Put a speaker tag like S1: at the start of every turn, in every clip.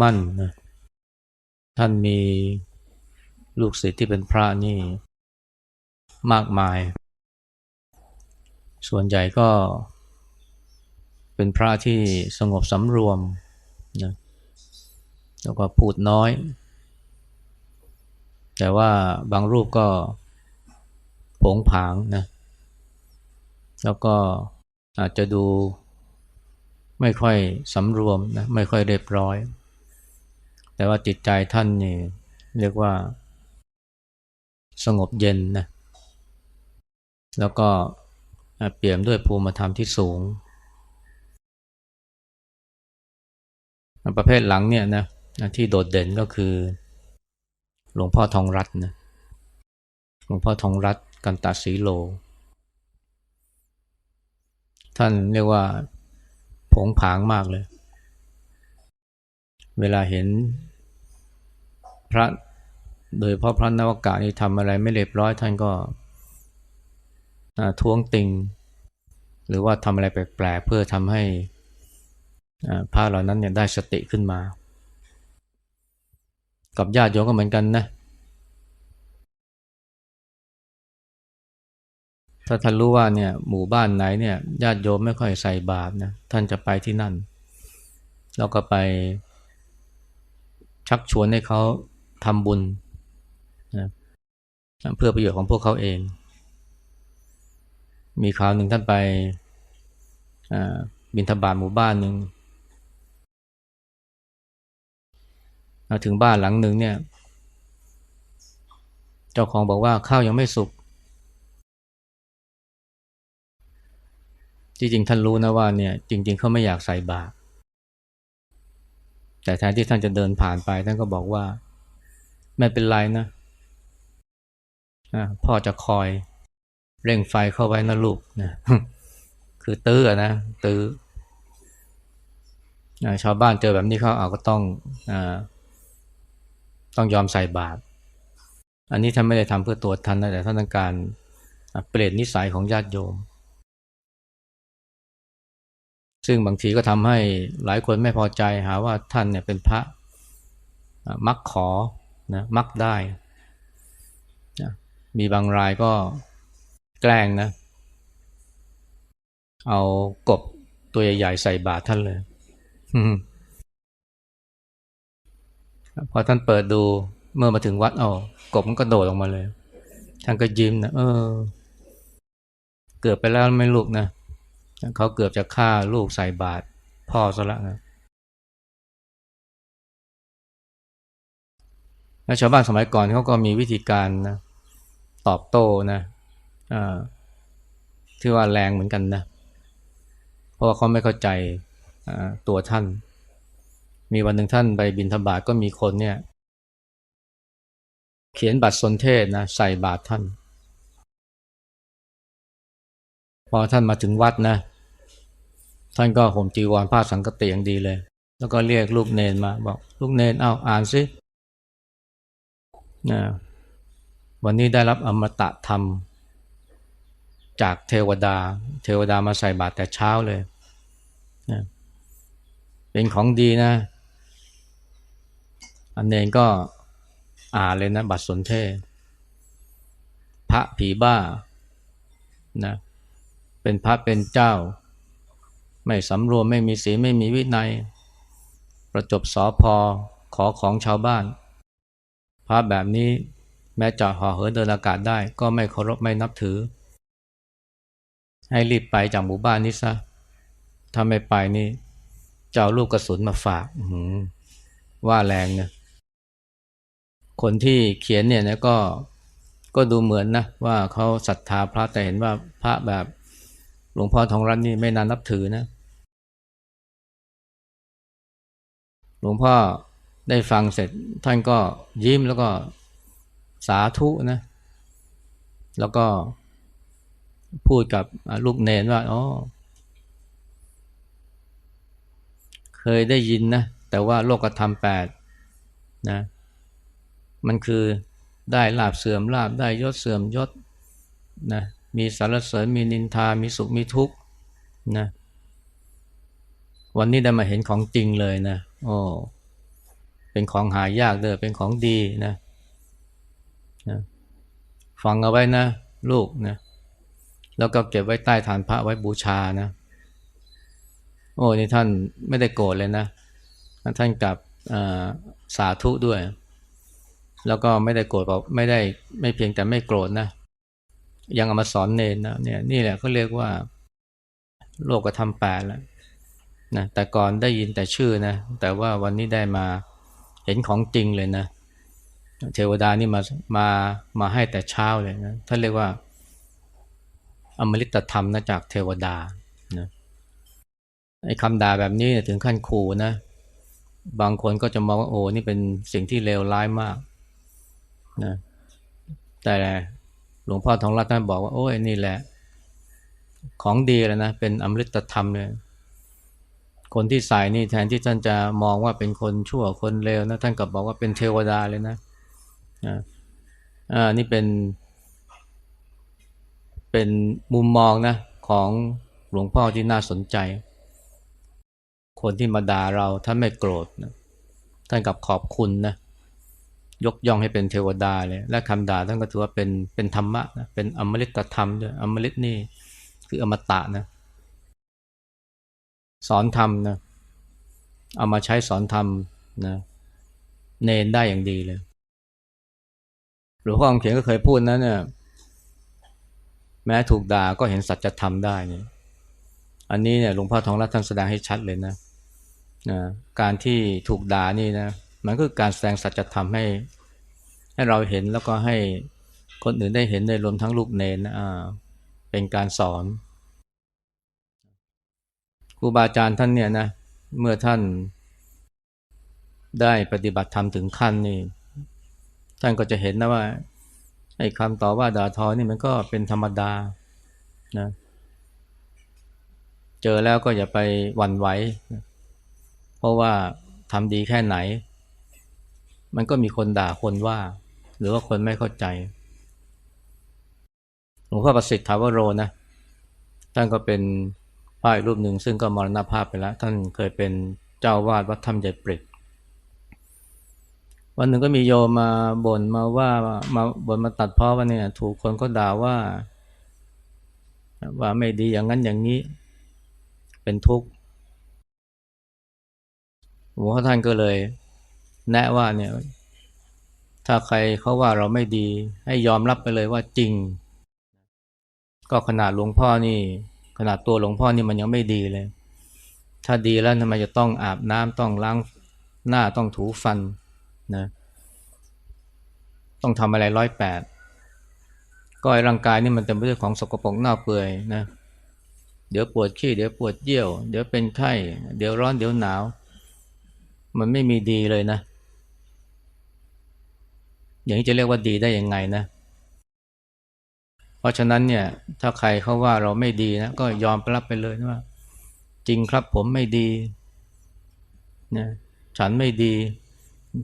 S1: มั่นนะท่านมีลูกศิษย์ที่เป็นพระนี่มากมาย ส่วนใหญ่ก็เป็นพระที่สงบสำรวมนะแล้วก็พูดน้อย แต่ว่าบางรูปก็ผงผางนะ แล้วก็อาจจะดูไม่ค่อยสำรวมนะ ไม่ค่อยเรียบร้อย แต่ว่าจิตใจท่านนี่เรียกว่าสงบเย็นนะ แล้วก็เปี่ยมด้วยภูมิธรรมที่สูง ประเภทหลังเนี่ยนะที่โดดเด่นก็คือหลวงพ่อทองรัตน์นะหลวงพ่อทองรัตน์กันตาสีโล ท่านเรียกว่าผงผางมากเลย เวลาเห็น พระโดยเพราะพระนวากานี่ทำอะไรไม่เรียบร้อยท่านก็ท้วงติง หรือว่าทำอะไรแปลกๆเพื่อทำให้พระเหล่านั้นเนี่ยได้สติขึ้นมา กับญาติโยมก็เหมือนกันนะถ้าท่านรู้ว่าเนี่ยหมู่บ้านไหนเนี่ยญาติโยมไม่ค่อยใส่บาตรนะท่านจะไปที่นั่น แล้วก็ไปชักชวนให้เขา ทำบุญนะเพื่อประโยชน์ของพวกเขาเอง มีคราวหนึ่งท่านไปบินทบาทหมู่บ้านหนึ่งถึงบ้านหลังหนึ่งเนี่ย เจ้าของบอกว่าข้าวยังไม่สุกจริงๆท่านรู้นะว่าเนี่ย จริง ๆเขาไม่อยากใส่บาตรแต่แทนที่ท่านจะเดินผ่านไปท่านก็บอกว่า ไม่เป็นไรนะพ่อจะคอยเร่งไฟเข้าไว้นะลูกนะคือตื้อนะตื้อชาวบ้านเจอแบบนี้เขาเอาก็ต้องอต้องยอมใส่บาตรอันนี้ท่านไม่ได้ทำเพื่อตัวท่านนะแต่ท่านต้องการเปลี่ยนนิสัยของญาติโยม ซึ่งบางทีก็ทำให้หลายคนไม่พอใจหาว่าท่านเนี่ยเป็นพระมักขอ นะมักได้นะมีบางรายก็แกล้งนะ เอากบตัวใหญ่ๆใส่บาตรท่านเลยพอท่านเปิดดูเมื่อมาถึงวัดเอากบมันก็โดดลงมาเลย ท่านก็ยิ้มนะเออ เกือบไปแล้วไม่ลูกนะเขาเกือบจะฆ่าลูกใส่บาตรพ่อซะล้วนะ แล้วชาวบ้านสมัยก่อนเขาก็มีวิธีการนะตอบโต้นะอที่ว่าแรงเหมือนกันนะ เพราะว่าเขาไม่เข้าใจตัวท่าน มีวันหนึ่งท่านไปบินธบาตก็มีคนเนี่ย เขียนบัตรสนเทศนะใส่บาตรท่าน พอท่านมาถึงวัดนะ ท่านก็ห่มจีวรผ้าสังกติอย่างดีเลย แล้วก็เรียกลูกเนนมา บอกลูกเนนเอาอ่านสิ นะวันนี้ได้รับอมตะธรรม จากเทวดา เทวดามาใส่บาตรแต่เช้าเลยนะเป็นของดีนะ อันเนนก็อ่านเลยนะ บัตรสนเทศพระผีบ้านะเป็นพระเป็นเจ้า ไม่สำรวมไม่มีศีลไม่มีวินัย ประจบสอพอขอของชาวบ้าน พระแบบนี้แม้จะห่อเหินเดินอากาศได้ ก็ไม่เคารพไม่นับถือ ให้รีบไปจากหมู่บ้านนี้ซะถ้าไม่ไปนี่จะเอาลูกกระสุนมาฝากว่าแรงเนี่ยคนที่เขียนเนี่ยนะก็ก็ดูเหมือนนะว่าเขาศรัทธาพระแต่เห็นว่าพระแบบหลวงพ่อทองรัตน์นี่ไม่นานนับถือนะ หลวงพ่อ ได้ฟังเสร็จท่านก็ยิ้มแล้วก็สาธุนะ แล้วก็พูดกับลูกเนนว่าอ๋อเคยได้ยินนะ แต่ว่าโลกธรรมแปดนะ มันคือได้ลาบเสื่อมลาบได้ยศเสื่อมยศนะมีสารเสริญมีนินทา มีสุขมีทุกข์นะ วันนี้ได้มาเห็นของจริงเลยนะโอ้ เป็นของหายากเด้อเป็นของดีนะนะฟังเอาไว้นะลูกนะแล้วก็เก็บไว้ใต้ฐานพระไว้บูชานะ โอ้นี่ท่านไม่ได้โกรธเลยนะ ท่านกลับสาธุด้วย แล้วก็ไม่ได้โกรธบอกไม่ได้ไม่เพียงแต่ไม่โกรธนะ ยังเอามาสอนเนนนะเนี่ยนี่แหละเขาเรียกว่า โลกธรรมแปดแล้วนะแต่ก่อนได้ยินแต่ชื่อนะ แต่ว่าวันนี้ได้มา ห็นของจริงเลยนะ เทวดานี่มามามาให้แต่เช้าเลยนะท่านเรียกว่า อมฤตธรรมนะจากเทวดานะไอ้คำด่าแบบนี้ถึงขั้นขู่นะ บางคนก็จะมองว่าโอ้นี่เป็นสิ่งที่เลวร้ายมากนะแต่หลวงพ่อทองรัตน์ท่านบอกว่าโอ้ยนี่แหละ ของดีแล้วนะ เป็นอมฤตธรรมเลย คนที่ใส่นี่แทนที่ท่านจะมองว่าเป็นคนชั่วคนเลวนะท่านกลับบอกว่าเป็นเทวดาเลยนะอ่านี่เป็น เป็นมุมมองนะของหลวงพ่อที่น่าสนใจ คนที่มาด่าเราท่านไม่โกรธนะท่านกับขอบคุณนะยกย่องให้เป็นเทวดาเลย และคำด่าท่านก็ถือว่าเป็นเป็นธรรมะนะเป็นอมฤตธรรมด้วยอมฤตนี่คืออมตะนะ สอนธรรมนะเอามาใช้สอนธรรมนะเนนได้อย่างดีเลยหลวงพ่อคำเขียนก็เคยพูดนะเนี่ยแม้ถูกด่าก็เห็นสัจธรรมได้เนี่ยอันนี้เนี่ยหลวงพ่อทองรัตน์ท่านแสดงให้ชัดเลยนะนะการที่ถูกด่านี่นะมันก็คือการแสดงสัจธรรมให้ให้เราเห็นแล้วก็ให้คนอื่นได้เห็นในรวมทั้งลูกเนนนะเป็นการสอน ครูบาอาจารย์ท่านเนี่ยนะเมื่อท่านได้ปฏิบัติธรรมถึงขั้นนี่ท่านก็จะเห็นนะว่าไอ้คำต่อว่าด่าทอนี่มันก็เป็นธรรมดานะเจอแล้วก็อย่าไปหวั่นไหวเพราะว่าทำดีแค่ไหน มันก็มีคนด่าคนว่า หรือว่าคนไม่เข้าใจหลวงพ่อประสิทธิ์ถาวโรนะท่านก็เป็น พระอีกรูปหนึ่งซึ่งก็มรณภาพไปแล้ว ท่านเคยเป็นเจ้าวาดวัดถ้ำใหญ่เปรตวันหนึ่งก็มีโยมมาบ่นมาว่ามาบ่นมาตัดพ้อว่าเนี่ย ถูกคนก็ด่าว่า ว่าไม่ดีอย่างนั้นอย่างนี้ เป็นทุกข์หลวงพ่อท่านก็เลย แนะว่าเนี่ย ถ้าใครเขาว่าเราไม่ดี ให้ยอมรับไปเลยว่าจริง ก็ขนาดหลวงพ่อนี่ ขนาดตัวหลวงพ่อนี่มันยังไม่ดีเลย ถ้าดีแล้วทำไมจะต้องอาบน้ำต้องล้างหน้าต้องถูฟันนะต้องทำอะไรร้อยแปดก็ไอ้ร่างกายนี่มันเต็มไปด้วยของสกปรกเน่าเปื่อยนะเดี๋ยวปวดขี้เดี๋ยวปวดเยี่ยว เดี๋ยวเป็นไข้เดี๋ยวร้อนเดี๋ยวหนาว มันไม่มีดีเลยนะ อย่างนี้จะเรียกว่าดีได้ยังไงนะเพราะฉะนั้นเนี่ยถ้าใครเขาว่าเราไม่ดีนะก็ยอมรับไปเลยนะว่า จริงครับผมไม่ดีนะฉันไม่ดี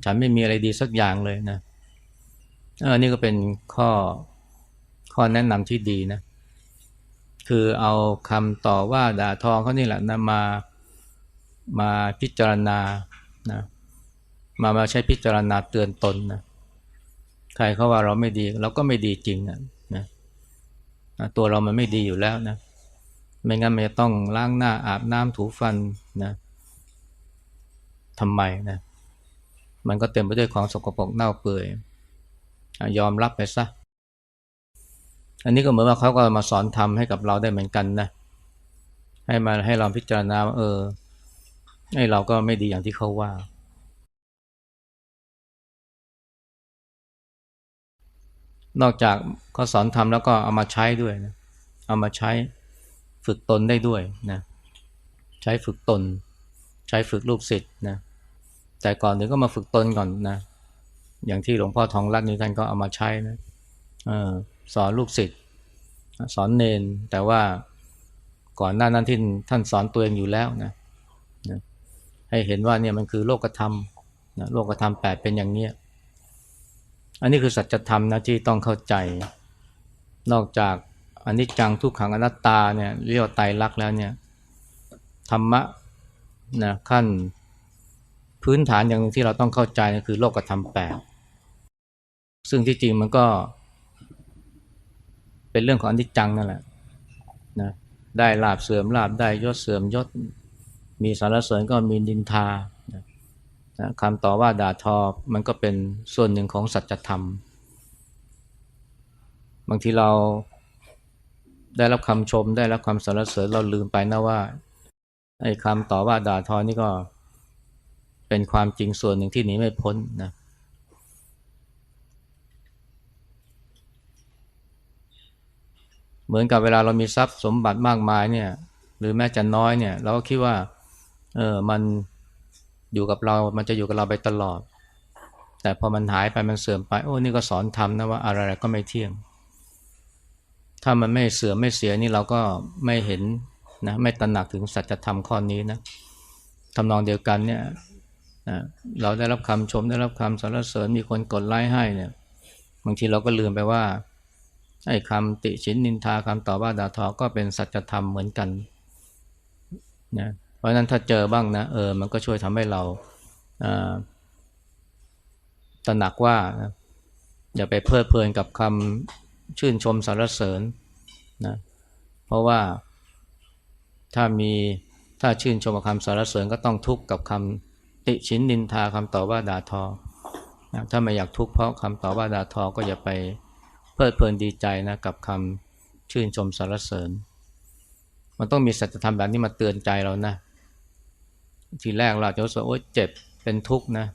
S1: ฉันไม่มีอะไรดีสักอย่างเลยนะอันนี้ก็เป็นข้อข้อแนะนำที่ดีนะ คือเอาคำต่อว่าด่าทอเขานี่แหละนะมามาพิจารณานะมามาใช้พิจารณาเตือนตนนะใครเขาว่าเราไม่ดี เราก็ไม่ดีจริงนะนะ ตัวเรามันไม่ดีอยู่แล้วนะไม่งั้นมันจะต้องล้างหน้าอาบน้ำถูฟันนะทำไมนะมันก็เต็มไปด้วยของสกปรกเน่าเปื่อยยอมรับไปซะอันนี้ก็เหมือนว่าเขาก็มาสอนทำให้กับเราได้เหมือนกันนะให้มาให้เราพิจารณาว่าเออให้เราก็ไม่ดีอย่างที่เขาว่า นอกจากเขาสอนทำแล้วก็เอามาใช้ด้วยนะเอามาใช้ฝึกตนได้ด้วยนะใช้ฝึกตน ใช้ฝึกลูกศิษย์นะแต่ก่อนหนึ่งก็มาฝึกตนก่อนนะอย่างที่หลวงพ่อทองรัตน์นี่ท่านก็เอามาใช้นะออสอนลูกศิษย์สอนเนนแต่ว่าก่อนหน้านั้นที่ท่านสอนตัวเองอยู่แล้วนะนะให้เห็นว่าเนี่ยมันคือโลกธรรมนะโลกธรรมแปดเป็นอย่างเนี้ย อันนี้คือสัจธรรมนะที่ต้องเข้าใจ นอกจากอันนี้จังทุกขังอนัตตาเนี่ยเรียกว่าไตรลักษณ์แล้วเนี่ยธรรมะนะขั้นพื้นฐานอย่างนึงที่เราต้องเข้าใจก็คือโลกธรรมแปดซึ่งที่จริงมันก็ เป็นเรื่องของอนิจจังนั่นแหละนะได้ลาบเสื่อมลาบได้ยศเสื่อมยศ มีสารเสริญก็มีดินทา นะคำต่อว่าด่าทอมันก็เป็นส่วนหนึ่งของสัจธรรม บางทีเราได้รับคำชมได้รับคำสรรเสริญเราลืมไปนะว่าไอ้คำต่อว่าด่าทอนี่ก็เป็นความจริงส่วนหนึ่งที่หนีไม่พ้นนะเหมือนกับเวลาเรามีทรัพย์สมบัติมากมายเนี่ย หรือแม้จะน้อยเนี่ย เราก็คิดว่า เออมัน อยู่กับเรา มันจะอยู่กับเราไปตลอด แต่พอมันหายไปมันเสื่อมไป โอ้ นี่ก็สอนทำนะว่าอะไรก็ไม่เที่ยง ถ้ามันไม่เสื่อมไม่เสียนี่เราก็ไม่เห็นนะ ไม่ตระหนักถึงสัจธรรมข้อนี้นะทำนองเดียวกันเนี่ยนะเราได้รับคำชมได้รับคำสรรเสริญมีคนกดไลค์ให้เนี่ย บางทีเราก็ลืมไปว่าไอ้คำติชินนินทาคำต่อว่าด่าทอก็เป็นสัจธรรมเหมือนกันนะ ราะนั้นถ้าเจอบ้างนะเออมันก็ช่วยทำให้เราตระหนักว่าอย่าไปเพลิดเพลินกับคำชื่นชมสรรเสริญนะเพราะว่าถ้ามีถ้าชื่นชมกับคำสรรเสริญก็ต้องทุกข์กับคำติชินนินทาคำต่อว่าด่าทอนะถ้าไม่อยากทุกข์เพราะคำต่อว่าด่าทอก็อย่าไปเพลิดเพลินดีใจนะกับคำชื่นชมสรรเสริญ มันต้องมีสัจธรรมแบบนี้มาเตือนใจเรานะ ทีแรกเราจะรู้สึกโอ๊ยเจ็บเป็นทุกข์นะ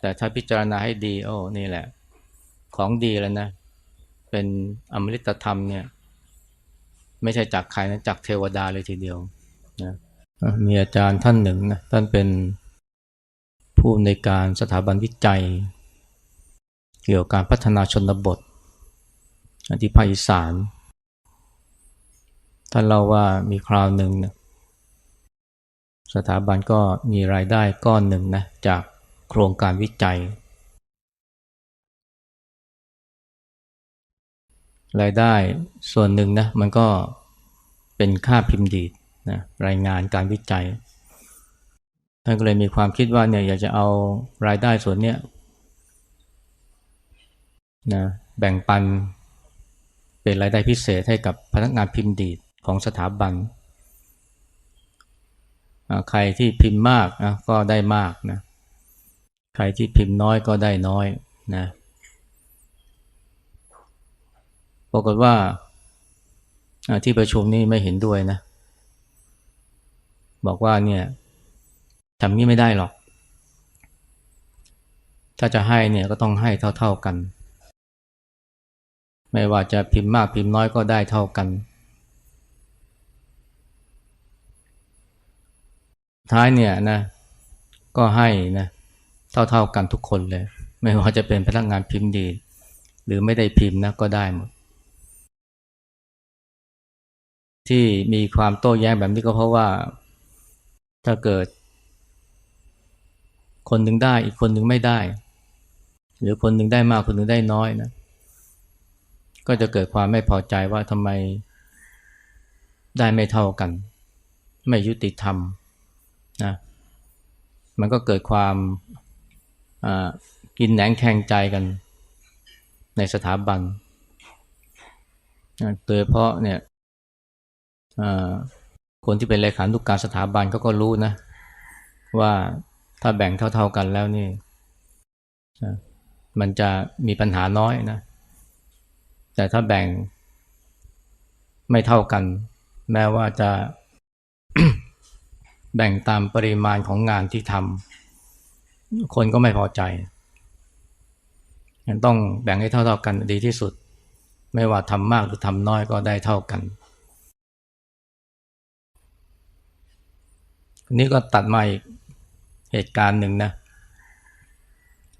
S1: แต่ถ้าพิจารณาให้ดีโอ้นี่แหละ ของดีแล้วนะ เป็นอมฤตธรรมเนี่ย ไม่ใช่จากใครนะจากเทวดาเลยทีเดียวนะมีอาจารย์ท่านหนึ่งนะท่านเป็นผู้ในการสถาบันวิจัย เกี่ยวกับการพัฒนาชนบทที่ภาคอีสานท่านเล่าว่ามีคราวหนึ่งนะ สถาบันก็มีรายได้ก้อนหนึ่งนะจากโครงการวิจัย รายได้ส่วนหนึ่งนะมันก็เป็นค่าพิมพ์ดีดนะรายงานการวิจัย ท่านก็เลยมีความคิดว่าเนี่ยอยากจะเอารายได้ส่วนเนี้ยนะแบ่งปันเป็นรายได้พิเศษให้กับพนักงานพิมพ์ดีดของสถาบัน ใครที่พิมพ์มากนะก็ได้มากนะ ใครที่พิมพ์น้อยก็ได้น้อยนะปรากฏว่าที่ประชุมนี้ไม่เห็นด้วยนะ บอกว่าเนี่ยทำนี้ไม่ได้หรอก ถ้าจะให้เนี่ยก็ต้องให้เท่าๆกัน ไม่ว่าจะพิมพ์มากพิมพ์น้อยก็ได้เท่ากัน ท้ายเนี่ยนะ ก็ให้นะเท่าๆกันทุกคนเลย ไม่ว่าจะเป็นพนักงานพิมพ์ดี หรือไม่ได้พิมพ์นะก็ได้หมด ที่มีความโต้แย้งแบบนี้ก็เพราะว่า ถ้าเกิด คนหนึ่งได้อีกคนหนึ่งไม่ได้ หรือคนหนึ่งได้มากคนหนึ่งได้น้อยนะ ก็จะเกิดความไม่พอใจว่าทำไมได้ไม่เท่ากัน ไม่ยุติธรรม นะมันก็เกิดความกินแหนงแทงใจกันในสถาบันโดยเพราะเนี่ยคนที่เป็นเลขานุกการสถาบันเขาก็รู้นะ ว่าถ้าแบ่งเท่า ๆกันแล้วนี่มันจะมีปัญหาน้อยนะ แต่ถ้าแบ่งไม่เท่ากัน แม้ว่าจะ แบ่งตามปริมาณของงานที่ทำคนก็ไม่พอใจยังต้องแบ่งให้เท่าๆกันดีที่สุด ไม่ว่าทำมากหรือทำน้อยก็ได้เท่ากันนี้ก็ตัดมาอีกเหตุการณ์หนึ่งนะ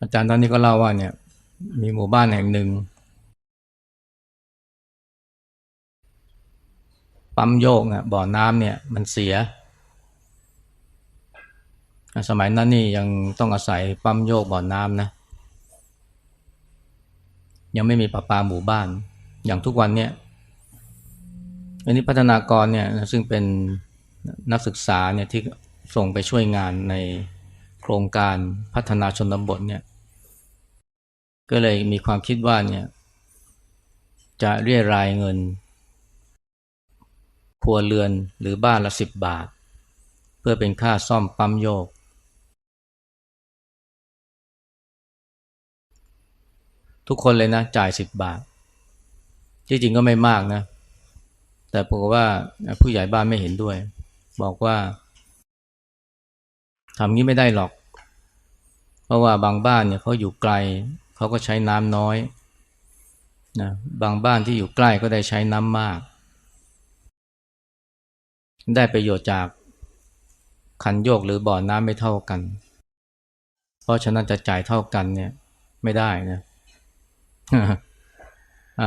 S1: อาจารย์ตอนนี้ก็เล่าว่าเนี่ย มีหมู่บ้านแห่งหนึ่งปั๊มโยกอะบ่อน้ำเนี่ย มันเสีย สมัยนั้นนี่ยังต้องอาศัยปั๊มโยกบ่อน้ำนะ ยังไม่มีประปาหมู่บ้าน อย่างทุกวันเนี่ยอันนี้พัฒนากรเนี่ยซึ่งเป็นนักศึกษาเนี่ยที่ส่งไปช่วยงานในโครงการพัฒนาชนบทเนี่ย ก็เลยมีความคิดว่าเนี่ยจะเรียรายเงินครัวเรือนหรือบ้านละสิบบาท เพื่อเป็นค่าซ่อมปั๊มโยก ทุกคนเลยนะ จ่ายสิบบาท ที่จริงก็ไม่มากนะ แต่ปรากฏว่าผู้ใหญ่บ้านไม่เห็นด้วย บอกว่าทำงี้ไม่ได้หรอก เพราะว่าบางบ้านเนี่ยเขาอยู่ไกลเขาก็ใช้น้ำน้อยนะบางบ้านที่อยู่ใกล้ก็ได้ใช้น้ำมาก ได้ประโยชน์จากคันโยกหรือบ่อน้ำไม่เท่ากัน เพราะฉะนั้นจะจ่ายเท่ากันเนี่ยไม่ได้นะ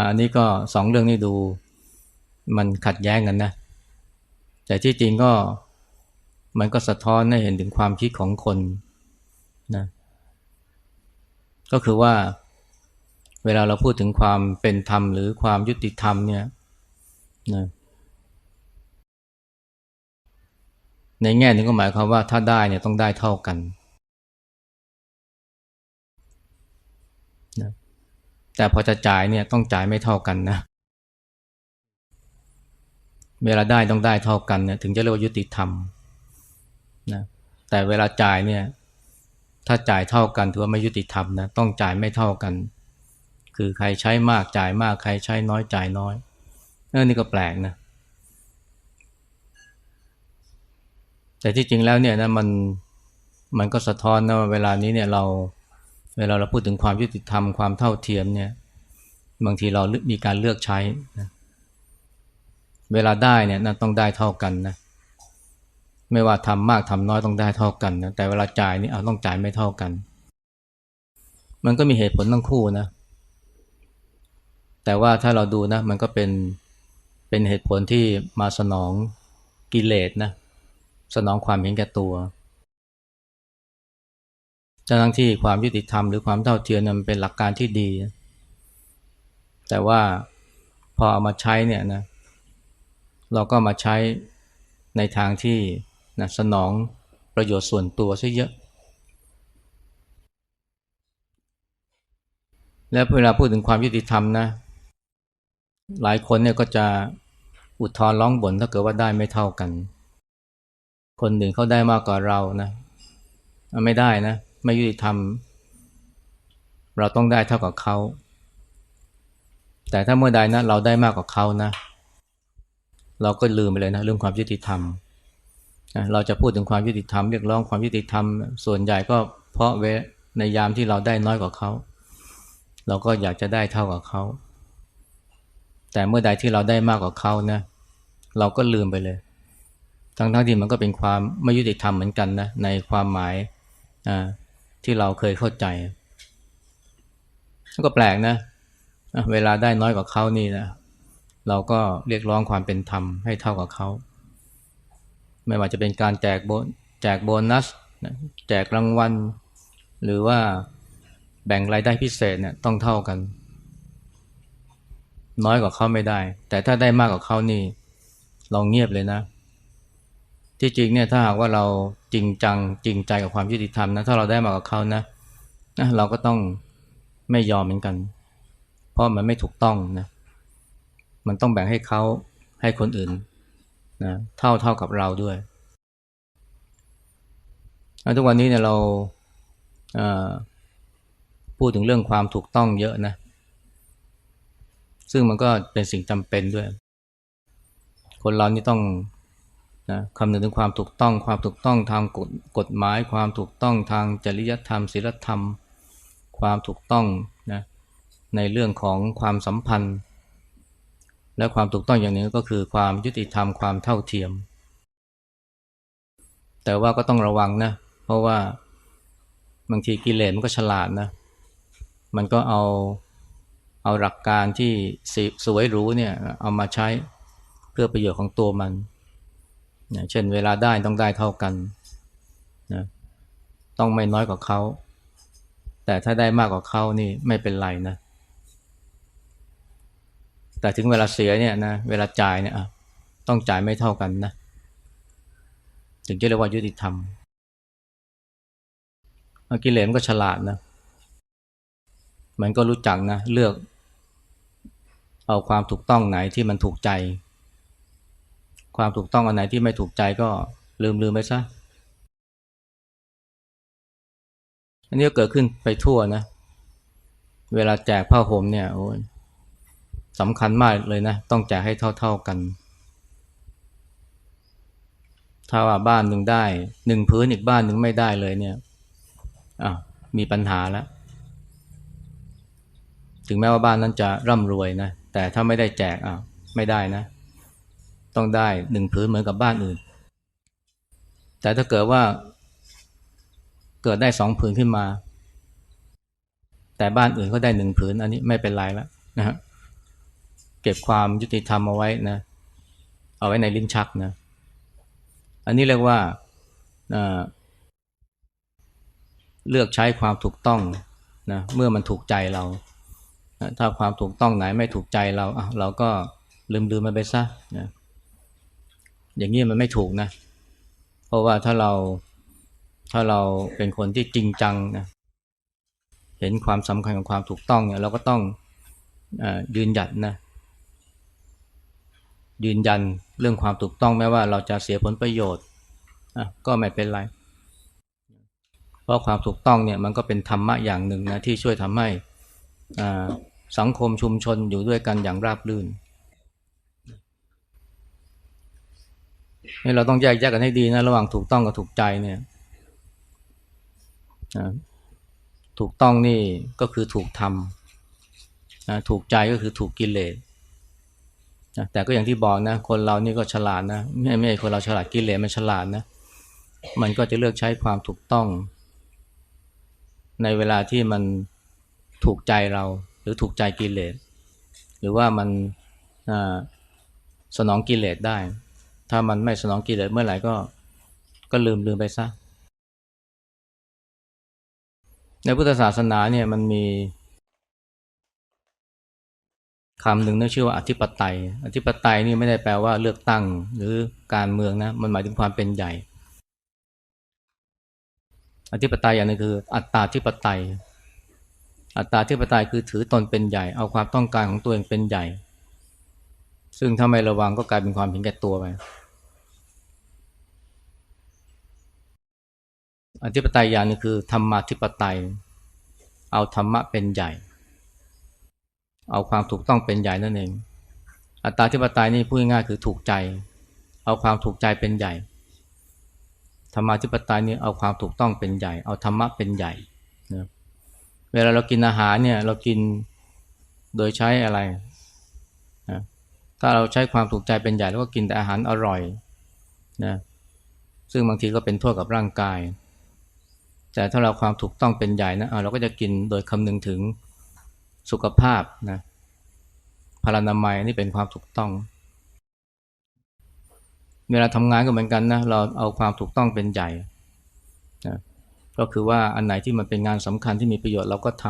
S1: อันนี้ก็สองเรื่องนี้ดู มันขัดแย้งกันนะ แต่ที่จริงก็มันก็สะท้อนให้เห็นถึงความคิดของคนนะ ก็คือว่า เวลาเราพูดถึงความเป็นธรรม หรือความยุติธรรมเนี่ยนะในแง่นึงก็หมายความว่าถ้าได้เนี่ยต้องได้เท่ากันนะ แต่พอจะจ่ายเนี่ยต้องจ่ายไม่เท่ากันนะ เวลาได้ต้องได้เท่ากันเนี่ยถึงจะเรียกว่ายุติธรรมนะแต่เวลาจ่ายเนี่ยถ้าจ่ายเท่ากันถือว่าไม่ยุติธรรมนะต้องจ่ายไม่เท่ากัน คือใครใช้มากจ่ายมากใครใช้น้อยจ่ายน้อยเออนี่ก็แปลกนะแต่ที่จริงแล้วเนี่ยนะมันมันก็สะท้อนนะเวลานี้เนี่ยเรา เวลาเราพูดถึงความยุติธรรมความเท่าเทียมเนี่ยบางทีเรามีการเลือกใช้นะเวลาได้เนี่ยนะต้องได้เท่ากันนะไม่ว่าทำมากทำน้อยต้องได้เท่ากันนะแต่เวลาจ่ายนี่เอาต้องจ่ายไม่เท่ากัน มันก็มีเหตุผลทั้งคู่นะ แต่ว่าถ้าเราดูนะมันก็เป็นเป็นเหตุผลที่มาสนองกิเลสนะสนองความเห็นแก่ตัว ทั้งที่ความยุติธรรมหรือความเท่าเทียมนั้นเป็นหลักการที่ดี แต่ว่าพอเอามาใช้เนี่ยนะเราก็มาใช้ในทางที่นะสนองประโยชน์ส่วนตัวซะเยอะ และเวลาพูดถึงความยุติธรรมนะ หลายคนเนี่ยก็จะอุทธรร้องบ่นถ้าเกิดว่าได้ไม่เท่ากัน คนหนึ่งเขาได้มากกว่าเรานะไม่ได้นะ ไม่ยุติธรรม เราต้องได้เท่ากับเขา แต่ถ้าเมื่อใดนะเราได้มากกว่าเขานะ เราก็ลืมไปเลยนะเรื่องความยุติธรรม เราจะพูดถึงความยุติธรรมเรียกร้องความยุติธรรม ส่วนใหญ่ก็เพราะเวในยามที่เราได้น้อยกว่าเขา เราก็อยากจะได้เท่ากับเขา แต่เมื่อใดที่เราได้มากกว่าเขานะ เราก็ลืมไปเลย ทั้งทั้งที่มันก็เป็นความไม่ยุติธรรมเหมือนกันนะในความหมายอ่า ที่เราเคยเข้าใจก็แปลกนะ เวลาได้น้อยกว่าเขานี่นะ เราก็เรียกร้องความเป็นธรรมให้เท่ากับเขา ไม่ว่าจะเป็นการแจกโบนแจกโบนัส แจกรางวัล หรือว่าแบ่งรายได้พิเศษเนี่ยต้องเท่ากัน น้อยกว่าเขาไม่ได้ แต่ถ้าได้มากกว่าเขานี่ เราเงียบเลยนะ ที่จริงเนี่ยถ้าหากว่าเราจริงจังจริงใจกับความยุติธรรมนะถ้าเราได้มากกว่าเขานะนะเราก็ต้องไม่ยอมเหมือนกัน เพราะมันไม่ถูกต้องนะมันต้องแบ่งให้เขาให้คนอื่นนะเท่าเท่ากับเราด้วยทุกวันนี้เนี่ยเราพูดถึงเรื่องความถูกต้องเยอะนะ ซึ่งมันก็เป็นสิ่งจำเป็นด้วย คนเรานี่ต้อง นะคำนึงถึงความถูกต้อง ความถูกต้องทางกฎกฎหมาย ความถูกต้องทางจริยธรรมศีลธรรม ความถูกต้องนะในเรื่องของความสัมพันธ์ และความถูกต้องอย่างนี้ก็คือความยุติธรรมความเท่าเทียม แต่ว่าก็ต้องระวังนะเพราะว่าบางทีกิเลสมันก็ฉลาดนะมันก็เอาเอาหลักการที่สวยหรูเนี่ยเอามาใช้เพื่อประโยชน์ของตัวมัน นะเช่นเวลาได้ต้องได้เท่ากันนะต้องไม่น้อยกว่าเขา แต่ถ้าได้มากกว่าเขานี่ไม่เป็นไรนะ แต่ถึงเวลาเสียเนี่ยนะเวลาจ่ายเนี่ยต้องจ่ายไม่เท่ากันนะ ถึงจะเรียกว่ายุติธรรมกิเลสมันก็ฉลาดนะ มันก็รู้จักนะ เลือก เอาความถูกต้องไหนที่มันถูกใจ ความถูกต้องอันไหนที่ไม่ถูกใจก็ลืมลืมไปซะอันนี้ก็เกิดขึ้นไปทั่วนะ เวลาแจกผ้าห่มเนี่ยโอ้ยสำคัญมากเลยนะ ต้องแจกให้เท่า ๆกัน ถ้าว่าบ้านหนึ่งได้หนึ่งพื้นอีกบ้านหนึ่งไม่ได้เลยเนี่ยอะมีปัญหาแล้ว ถึงแม้ว่าบ้านนั้นจะร่ำรวยนะ แต่ถ้าไม่ได้แจกอะไม่ได้นะ ต้องได้หนึ่งพื้นเหมือนกับบ้านอื่น แต่ถ้าเกิดว่าเกิดได้สองผืนขึ้นมา แต่บ้านอื่นเขาได้หนึ่งผืน อันนี้ไม่เป็นไรแล้วนะฮะเก็บความยุติธรรมเอาไว้นะ เอาไว้ในลิ้นชักนะ อันนี้เรียกว่าเลือกใช้ความถูกต้องนะเมื่อมันถูกใจเราถ้าความถูกต้องไหนไม่ถูกใจเราเราก็ลืมลืมมันไปซะนะ อย่างนี้มันไม่ถูกนะ เพราะว่าถ้าเราถ้าเราเป็นคนที่จริงจังนะเห็นความสำคัญของความถูกต้องเนี่ยเราก็ต้องอยืนหยัดนะยืนยันเรื่องความถูกต้องแม้ว่าเราจะเสียผลประโยชน์ก็ไม่เป็นไร เพราะความถูกต้องเนี่ยมันก็เป็นธรรมะอย่างหนึ่งนะที่ช่วยทำให้สังคมชุมชนอยู่ด้วยกันอย่างราบรื่น นี่เราต้องแยกแยกกันให้ดีนะ ระหว่างถูกต้องกับถูกใจเนี่ยถูกต้องนี่ก็คือถูกทำนะถูกใจก็คือถูกกิเลสนะแต่ก็อย่างที่บอกนะ คนเรานี่ก็ฉลาดนะ ไม่ไม่ใช่คนเราฉลาดกิเลสมันฉลาดนะ มันก็จะเลือกใช้ความถูกต้อง ในเวลาที่มันถูกใจเรา หรือถูกใจกิเลส หรือว่ามันสนองกิเลสได้ ถ้ามันไม่สนองกิเลสเมื่อไหร่ก็ก็ลืมลืมไปซะ ในพุทธศาสนาเนี่ยมันมีคำหนึ่งนะชื่อว่าอธิปไตย อธิปไตยนี่ไม่ได้แปลว่าเลือกตั้งหรือการเมืองนะ มันหมายถึงความเป็นใหญ่ อธิปไตยอย่างนึงคือ อัตตาธิปไตย อัตตาธิปไตยคือถือตนเป็นใหญ่ เอาความต้องการของตัวเองเป็นใหญ่ ซึ่งถ้าไม่ระวังก็กลายเป็นความเห็นแก่ตัวไปอธิปไตยอย่างนึงคือธรรมาธิปไตย เอาธรรมะเป็นใหญ่ เอาความถูกต้องเป็นใหญ่นั่นเอง อัตตาธิปไตยนี่พูดง่ายคือถูกใจ เอาความถูกใจเป็นใหญ่ ธรรมาธิปไตยนี่เอาความถูกต้องเป็นใหญ่ เอาธรรมะเป็นใหญ่นะเวลาเรากินอาหารเนี่ยเรากินโดยใช้อะไร ถ้าเราใช้ความถูกใจเป็นใหญ่แล้วก็กินแต่อาหารอร่อยนะซึ่งบางทีก็เป็นโทษกับร่างกาย แต่ถ้าเราความถูกต้องเป็นใหญ่นะเราก็จะกินโดยคำนึงถึงสุขภาพนะพลานามัยนี่เป็นความถูกต้อง เวลาทำงานก็เหมือนกันนะเราเอาความถูกต้องเป็นใหญ่นะก็คือว่าอันไหนที่มันเป็นงานสำคัญที่มีประโยชน์เราก็ท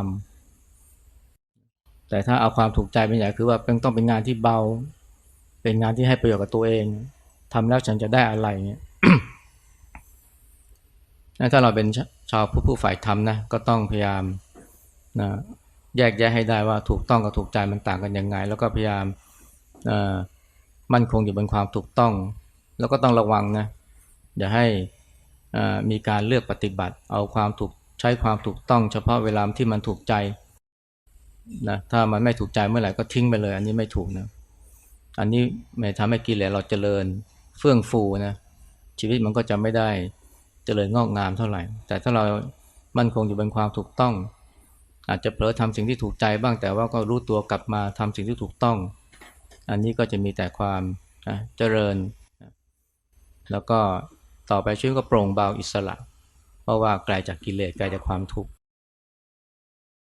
S1: ำแต่ถ้าเอาความถูกใจเป็นใหญ่คือว่าต้องเป็นงานที่เบา เป็นงานที่ให้ประโยชน์กับตัวเองทำแล้วฉันจะได้อะไรเนี่ยถ้าเราเป็นชาวผู้ผู้ฝ่ายธรรมนะก็ต้องพยายามนะแยกแยะให้ได้ว่าถูกต้องกับถูกใจมันต่างกันยังไง แล้วก็พยายามมั่นคงอยู่บนความถูกต้อง แล้วก็ต้องระวังนะอย่าให้มีการเลือกปฏิบัติ เอาความถูกใช้ความถูกต้อง เฉพาะเวลาที่มันถูกใจนะถ้ามันไม่ถูกใจเมื่อไหร่ก็ทิ้งไปเลย อันนี้ไม่ถูกนะ อันนี้ไม่ทำให้กิเลสเราเจริญเฟื่องฟูนะชีวิตมันก็จะไม่ได้เจริญงอกงามเท่าไหร่ แต่ถ้าเรามั่นคงอยู่บนความถูกต้อง อาจจะเผลอทำสิ่งที่ถูกใจบ้างแต่ว่าก็รู้ตัวกลับมาทำสิ่งที่ถูกต้อง อันนี้ก็จะมีแต่ความเจริญ แล้วก็ต่อไปชีวิตก็โปร่งเบาอิสระ เพราะว่าไกลจากกิเลสไกลจากความทุกข์